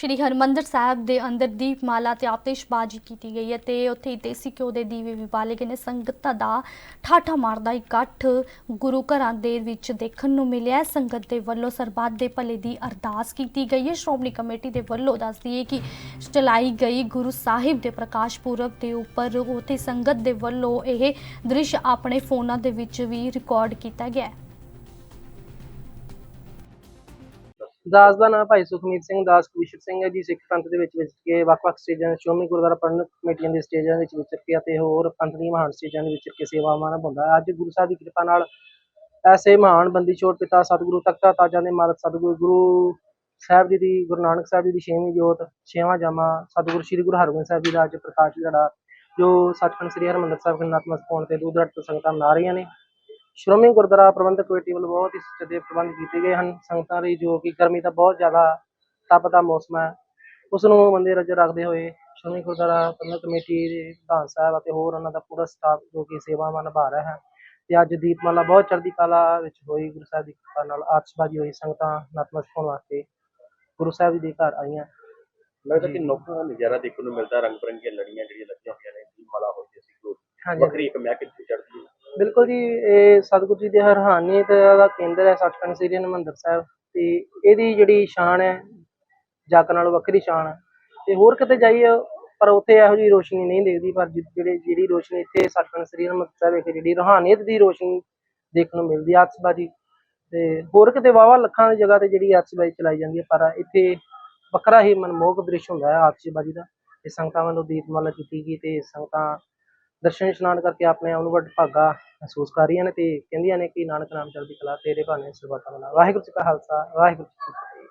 ਸ਼੍ਰੀ ਹਰਮੰਦਰ ਸਾਹਿਬ ਦੇ ਅੰਦਰ ਦੀਪਮਾਲਾ ਤੇ ਆਤਿਸ਼ਬਾਜ਼ੀ ਕੀਤੀ ਗਈ ਹੈ ਤੇ ਉੱਥੇ ਹੀ ਦੇਸੀ ਘਿਓ ਦੇ ਦੀਵੇ ਵੀ ਬਾਲੇ ਗਏ ਨੇ। ਸੰਗਤਾਂ ਦਾ ਠਾਠਾ ਮਾਰਦਾ ਇਕੱਠ ਗੁਰੂ ਘਰਾਂ ਦੇ ਵਿੱਚ ਦੇਖਣ ਨੂੰ ਮਿਲਿਆ ਸੰਗਤ ਦੇ ਵੱਲੋਂ ਸਰਬੱਤ ਦੇ ਭਲੇ ਦੀ ਅਰਦਾਸ ਕੀਤੀ ਗਈ ਹੈ। ਸ਼੍ਰੋਮਣੀ ਕਮੇਟੀ ਦੇ ਵੱਲੋਂ ਦੱਸਦੀ ਹੈ ਕਿ ਚਲਾਈ ਗਈ ਗੁਰੂ ਸਾਹਿਬ ਦੇ ਪ੍ਰਕਾਸ਼ ਪੁਰਬ ਦੇ ਉੱਪਰ ਉੱਥੇ ਸੰਗਤ ਦੇ ਵੱਲੋਂ ਇਹ ਦ੍ਰਿਸ਼ ਆਪਣੇ ਫੋਨਾਂ ਦੇ ਵਿੱਚ ਵੀ ਰਿਕਾਰਡ ਕੀਤਾ ਗਿਆ ਹੈ। ਦਾਸ ਦਾ ਨਾਮ ਭਾਈ ਸੁਖਮੀਤ ਸਿੰਘ, ਦਾਸ ਕਵੀਸ਼ਰ ਸਿੰਘ ਹੈ ਜੀ, ਸਿੱਖ ਪੰਥ ਦੇ ਵਿੱਚ ਵਿਚਰ ਕੇ ਵੱਖ-ਵੱਖ ਸਟੇਜਾਂ ਸ਼੍ਰੋਮਣੀ ਗੁਰਦੁਆਰਾ ਪ੍ਰਬੰਧਕ ਕਮੇਟੀਆਂ ਦੇ ਸਟੇਜਾਂ ਵਿੱਚ ਵਿਚਰ ਕੇ ਅਤੇ ਹੋਰ ਪੰਥ ਦੀਆਂ ਮਹਾਨ ਸਟੇਜਾਂ ਦੇ ਵਿਚਰ ਕੇ ਸੇਵਾਵਾਂ ਨਿਭਾਉਂਦਾ ਹੈ। ਅੱਜ ਗੁਰੂ ਸਾਹਿਬ ਦੀ ਕਿਰਪਾ ਨਾਲ ਐਸੇ ਮਹਾਨ ਬੰਦੀ ਛੋੜ ਪਿਤਾ ਸਤਿਗੁਰੂ ਤਖਤਾ ਤਾਜਾ ਦੇ ਮਾਲਕ ਸਤਿਗੁਰੂ ਗੁਰੂ ਸਾਹਿਬ ਜੀ ਦੀ, ਗੁਰੂ ਨਾਨਕ ਸਾਹਿਬ ਜੀ ਦੀ ਛੇਵੀਂ ਜੋਤ, ਛੇਵਾਂ ਜਾਮਾ, ਸਤਿਗੁਰੂ ਸ੍ਰੀ ਗੁਰੂ ਹਰਗੋਬਿੰਦ ਸਾਹਿਬ ਜੀ ਦਾ ਅੱਜ ਪ੍ਰਕਾਸ਼ ਦਿਹਾੜਾ ਜੋ ਸੱਚਖੰਡ ਸ੍ਰੀ ਹਰਿਮੰਦਰ ਸਾਹਿਬ ਦੇ ਨਤਮਸਤਕ ਹੋਣ ਤੇ ਦੂਰ ਦਰਾਡੇ ਤੋਂ ਸੰਗਤਾਂ ਮਨਾ ਰਹੀਆਂ ਨੇ। ਸ਼੍ਰੋਮਣੀ ਗੁਰਦੁਆਰਾ ਪ੍ਰਬੰਧਕ ਕਮੇਟੀ ਵੱਲੋਂ ਬਹੁਤ ਹੀ ਸੁਚੱਜੇ ਪ੍ਰਬੰਧ ਕੀਤੇ ਗਏ ਹਨ। ਸੰਗਤਾਂ ਲਈ ਜੋ ਕਿ ਗਰਮੀ ਦਾ ਬਹੁਤ ਜ਼ਿਆਦਾ ਤਪਦਾ ਮੌਸਮ ਹੈ ਉਸ ਨੂੰ ਮੰਦੇ ਨਜ਼ਰ ਰੱਖਦੇ ਹੋਏ ਸ਼੍ਰੋਮਣੀ ਗੁਰਦੁਆਰਾ ਪ੍ਰਬੰਧਕ ਕਮੇਟੀ ਦੇ ਪ੍ਰਧਾਨ ਸਾਹਿਬ ਅਤੇ ਹੋਰ ਉਹਨਾਂ ਦਾ ਪੂਰਾ ਸਟਾਫ ਜੋ ਕਿ ਸੇਵਾਵਾਂ ਨਿਭਾ ਰਿਹਾ ਹੈ। ਤੇ ਅੱਜ ਦੀਪਮਾਲਾ ਬਹੁਤ ਚੜ੍ਹਦੀ ਕਲਾ ਵਿੱਚ ਹੋਈ ਗੁਰੂ ਸਾਹਿਬ ਦੀ ਕਿਰਪਾ ਨਾਲ ਆਤਿਸ਼ਬਾਜ਼ੀ ਹੋਈ ਸੰਗਤਾਂ ਨਤਮਸਤਕ ਹੋਣ ਵਾਸਤੇ ਗੁਰੂ ਸਾਹਿਬ ਜੀ ਦੇ ਘਰ ਆਈਆਂ। ਲੱਗਦਾ ਕਿ ਨੌਕਰਾਂ ਦਾ ਨਜ਼ਾਰਾ ਦੇਖਣ ਨੂੰ ਮਿਲਦਾ ਰੰਗ ਬਰੰਗੀਆਂ ਲੜੀਆਂ ਜਿਹੜੀਆਂ ਲੱਗੀਆਂ ਹੋਈਆਂ ਨੇ ਦੀਪਮਾਲਾ ਹੋਈ ਸੀ ਵੱਖਰੀ ਇੱਕ ਮਹਿਕ ਬਿਲਕੁਲ ਜੀ, ਇਹ ਸਤਿਗੁਰੂ ਜੀ ਦੇ ਹਰਹਾਨੀਅਤ ਦਾ ਕੇਂਦਰ ਹੈ ਸੱਚਖੰਡ ਸ੍ਰੀ ਹਰਿਮੰਦਰ ਸਾਹਿਬ ਤੇ ਇਹਦੀ ਜਿਹੜੀ ਸ਼ਾਨ ਹੈ, ਜੱਗ ਨਾਲੋਂ ਵੱਖਰੀ ਸ਼ਾਨ ਹੈ। ਤੇ ਹੋਰ ਕਿਤੇ ਜਾਈਏ, ਪਰ ਉੱਥੇ ਇਹੋ ਜਿਹੀ ਰੋਸ਼ਨੀ ਨਹੀਂ ਦਿਖਦੀ, ਪਰ ਜਿਹੜੇ, ਜਿਹੜੀ ਰੋਸ਼ਨੀ ਇੱਥੇ ਸੱਚਖੰਡ ਸ੍ਰੀ ਹਰਿਮੰਦਰ ਸਾਹਿਬ ਵਿਖੇ ਜਿਹੜੀ ਰੂਹਾਨੀਅਤ ਦੀ ਰੋਸ਼ਨੀ ਦੇਖਣ ਨੂੰ ਮਿਲਦੀ ਹੈ, ਆਤਿਸ਼ਬਾਜ਼ੀ। ਤੇ ਹੋਰ ਕਿਤੇ ਵਾਵਾ ਲੱਖਾਂ ਦੀ ਜਗ੍ਹਾ ਤੇ ਜਿਹੜੀ ਆਤਸ਼ਬਾਜ਼ੀ ਚਲਾਈ ਜਾਂਦੀ ਹੈ, ਪਰ ਇੱਥੇ ਵੱਖਰਾ ਹੀ ਮਨਮੋਹਕ ਦ੍ਰਿਸ਼ ਹੁੰਦਾ ਹੈ ਆਤਸਬਾਜ਼ੀ ਦਾ। ਤੇ ਸੰਗਤਾਂ ਵੱਲੋਂ ਦੀਪਮਾਲਾ ਕੀਤੀ ਗਈ ਤੇ ਸੰਗਤਾਂ ਦਰਸ਼ਨ ਇਸ਼ਨਾਨ ਕਰਕੇ ਆਪਣੇ ਆਪ ਨੂੰ ਵੱਡ ਭਾਗਾ ਮਹਿਸੂਸ ਕਰ ਰਹੀਆਂ ਨੇ ਤੇ ਕਹਿੰਦੀਆਂ ਨੇ ਕਿ ਨਾਨਕ ਨਾਮ ਚੜ੍ਹਦੀ ਕਲਾ ਤੇਰੇ ਭਾਣੇ ਸਰਬੱਤਾ ਮਨਾ ਵਾਹਿਗੁਰੂ ਜੀ ਕਾ ਖਾਲਸਾ, ਵਾਹਿਗੁਰੂ ਜੀ ਕੀ ਫਤਿਹ।